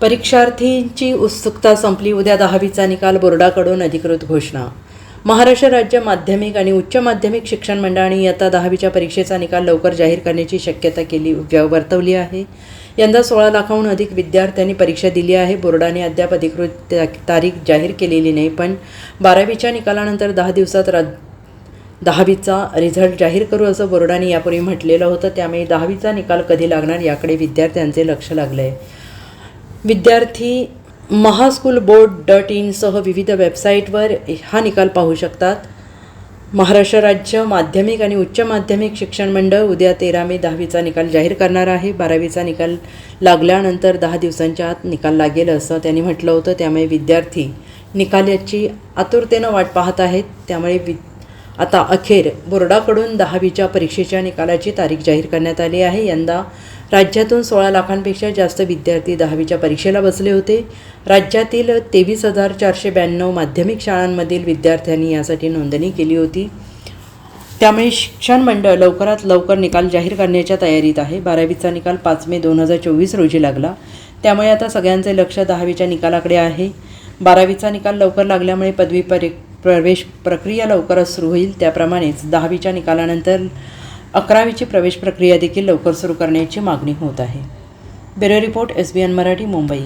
परीक्षार्थींची उत्सुकता संपली. उद्या दहावीचा निकाल बोर्डाकडून अधिकृत घोषणा. महाराष्ट्र राज्य माध्यमिक आणि उच्च माध्यमिक शिक्षण मंडळाने इयत्ता दहावीच्या परीक्षेचा निकाल लवकर जाहीर करण्याची शक्यता केली वर्तवली आहे. यंदा सोळा लाखाहून अधिक विद्यार्थ्यांनी परीक्षा दिली आहे. बोर्डाने अद्याप अधिकृत तारीख जाहीर केलेली नाही पण बारावीच्या निकालानंतर दहा दिवसात रा दहावीचा रिझल्ट जाहीर करू असं बोर्डाने यापूर्वी म्हटलेलं होतं. त्यामुळे दहावीचा निकाल कधी लागणार याकडे विद्यार्थ्यांचे लक्ष लागलं आहे विद्यार्थी महास्कूल बोर्ड डॉट इनसह विविध वेबसाईटवर हा निकाल पाहू शकतात. महाराष्ट्र राज्य माध्यमिक आणि उच्च माध्यमिक शिक्षण मंडळ उद्या तेरा मे दहावीचा निकाल जाहीर करणार आहे. बारावीचा निकाल लागल्यानंतर दहा दिवसांच्या आत निकाल लागेल असं त्यांनी म्हटलं होतं. त्यामुळे विद्यार्थी निकालाची आतुरतेनं वाट पाहत आहेत. त्यामुळे वि आता अखेर बोर्डाकडून दहावीच्या परीक्षेच्या निकालाची तारीख जाहीर करण्यात आली आहे. यंदा राज्यातून सोळा लाखांपेक्षा जास्त विद्यार्थी दहावीच्या परीक्षेला बसले होते. राज्यातील तेवीस हजार चारशे ब्याण्णव माध्यमिक शाळांमधील विद्यार्थ्यांनी यासाठी नोंदणी केली होती. त्यामुळे शिक्षण मंडळ लवकरात लवकर निकाल जाहीर करण्याच्या तयारीत आहे. बारावीचा निकाल पाच मे दोन हजार चोवीस रोजी लागला. त्यामुळे आता सगळ्यांचे लक्ष दहावीच्या निकालाकडे आहे. बारावीचा निकाल लवकर लागल्यामुळे पदवी परी प्रवेश प्रक्रिया लवकरच सुरू होईल. त्याप्रमाणेच दहावीच्या निकालानंतर अकरावीची प्रवेश प्रक्रिया देखील लवकर सुरू करण्याची मागणी होत आहे. Bureau report S B N Marathi Mumbai.